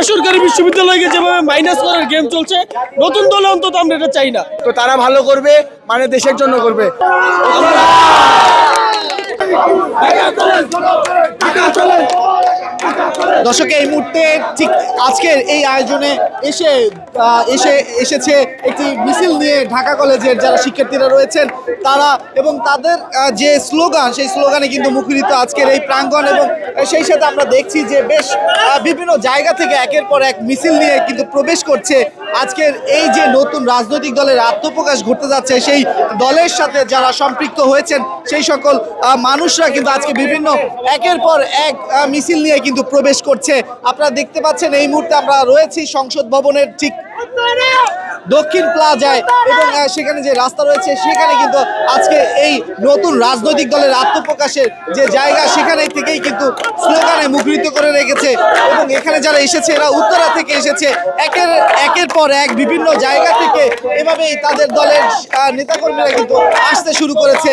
বেসরকারি বিশ্ববিদ্যালয়কে যেভাবে মাইনাস করার গেম চলছে নতুন দলে অন্তত আমরা এটা চাই না। তো তারা ভালো করবে মানে দেশের জন্য করবে। দর্শক, এই মুহূর্তে ঠিক আজকের এই আয়োজনে এসে এসে, এসেছে একটি মিছিল নিয়ে ঢাকা কলেজের যারা শিক্ষার্থীরা রয়েছেন, তারা এবং তাদের যে স্লোগান, সেই স্লোগানে কিন্তু মুখরিত আজকের এই প্রাঙ্গণ এবং সেই সাথে আমরা দেখছি যে বেশ বিভিন্ন জায়গা থেকে একের পর এক মিছিল নিয়ে কিন্তু প্রবেশ করছে আজকের এই যে নতুন রাজনৈতিক দলের আত্মপ্রকাশ ঘটতে যাচ্ছে, সেই দলের সাথে যারা সম্পৃক্ত হয়েছেন, সেই সকল মানুষরা কিন্তু আজকে বিভিন্ন একের পর এক মিছিল নিয়ে কিন্তু প্রবেশ করছে। আপনারা দেখতে পাচ্ছেন এই মুহূর্তে আমরা রয়েছি সংসদ ভবনের ঠিক দক্ষিণ প্লাজায় এবং সেখানে যে রাস্তা রয়েছে, সেখানে কিন্তু আজকে এই নতুন রাজনৈতিক দলের আত্মপ্রকাশের যে জায়গা, সেখানে থেকেই কিন্তু স্লোগানে মুখরিত করে রেখেছে। এবং এখানে যারা এসেছে, এরা উত্তরা থেকে এসেছে। একের একের পর এক বিভিন্ন জায়গা থেকে এভাবেই তাদের দলের নেতাকর্মীরা কিন্তু আসতে শুরু করেছে।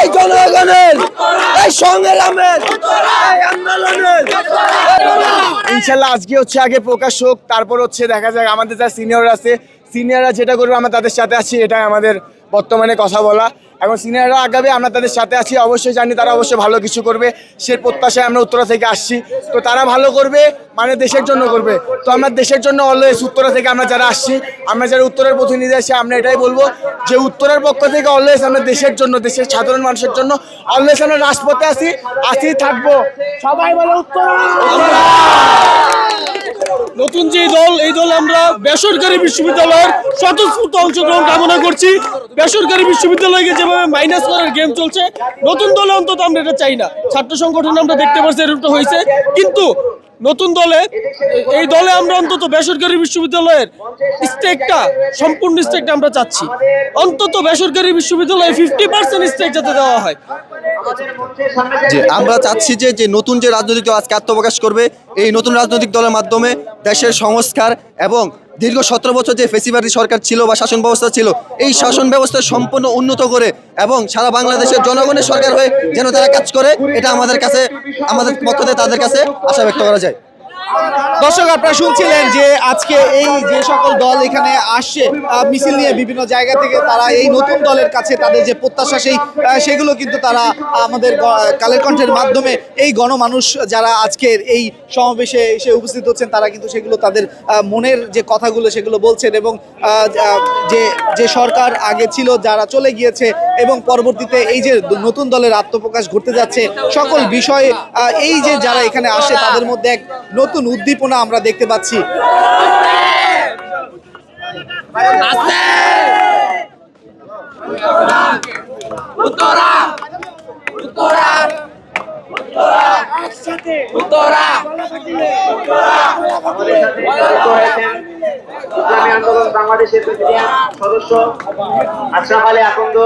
এই জনগণের, এই সংগ্রামের, এই আন্দোলনের। ইনশাল্লাহ আজকে হচ্ছে আগে প্রকাশ হোক, তারপর হচ্ছে দেখা যাক আমাদের যা সিনিয়র আছে সিনিয়ররা যেটা করবে, আমরা তাদের সাথে আছি, এটাই আমাদের বর্তমানে কথা বলা। এখন সিনিয়ররা আগাবে, আমরা তাদের সাথে আছি, অবশ্যই জানি তারা অবশ্যই ভালো কিছু করবে। সে প্রত্যাশায় আমরা উত্তরা থেকে আসছি। তো তারা ভালো করবে মানে দেশের জন্য করবে। তো আমরা দেশের জন্য অলওয়েজ উত্তরা থেকে আমরা যারা আসছি, আমরা যারা উত্তরের প্রতিনিধি আছি, আমরা এটাই বলব যে উত্তরের পক্ষ থেকে অলওয়েজ আমরা দেশের জন্য, দেশের সাধারণ মানুষের জন্য অলওয়েজ আমরা রাজপথে আসি আছি থাকব। সবাই বলে উত্তরা! নতুন যে দল, এই দল আমরা বেসরকারি বিশ্ববিদ্যালয়ের স্বতঃস্ফূর্ত অংশগ্রহণ কামনা করছি। বেসরকারি বিশ্ববিদ্যালয়কে যেভাবে মাইনাস করার গেম চলছে, নতুন দলে অন্তত আমরা এটা চাই না। ছাত্র সংগঠন আমরা দেখতে পাচ্ছি এরকমটা হয়েছে। কিন্তু নতুন দলে, এই দলে আমরা অন্তত বেসরকারি বিশ্ববিদ্যালয়ের স্টেকটা সম্পূর্ণ স্টেকটা আমরা চাচ্ছি। অন্তত বেসরকারি বিশ্ববিদ্যালয়ে ফিফটি পার্সেন্ট স্টেক যাতে দেওয়া হয়। যে আমরা চাচ্ছি যে যে নতুন যে রাজনৈতিক দল আজকে আত্মপ্রকাশ করবে, এই নতুন রাজনৈতিক দলের মাধ্যমে দেশের সংস্কার এবং দীর্ঘ সতেরো বছর যে ফেসিবাদী সরকার ছিল বা শাসন ব্যবস্থা ছিল, এই শাসন ব্যবস্থা সম্পূর্ণ উন্নত করে এবং সারা বাংলাদেশের জনগণের সরকার হয়ে যেন তারা কাজ করে, এটা আমাদের কাছে, আমাদের পক্ষ থেকে তাদের কাছে আশা ব্যক্ত করা যায়। দর্শক, আপনারা শুনছিলেন যে আজকে এই যে সকল দল এখানে আসছে মিছিল নিয়ে বিভিন্ন জায়গা থেকে তারা এই নতুন দলের কাছে তাদের যে প্রত্যাশা সেই সেগুলো কিন্তু তারা আমাদের কালের কণ্ঠের মাধ্যমে এই গণমানুষ যারা আজকের এই সমাবেশে এসে উপস্থিত হচ্ছেন, তারা কিন্তু সেগুলো তাদের মনের যে কথাগুলো সেগুলো বলছেন এবং যে যে সরকার আগে ছিল, যারা চলে গিয়েছে এবং পরবর্তীতে এই যে নতুন দলের আত্মপ্রকাশ ঘটতে যাচ্ছে, সকল বিষয়ে এই যে যারা এখানে আসে, তাদের মধ্যে এক নতুন উদ্দীপনা আমরা দেখতে পাচ্ছি। আন্দোলন বাংলাদেশের প্রেসিডেন্ট সদস্য আশরাফ আলী আকন্দ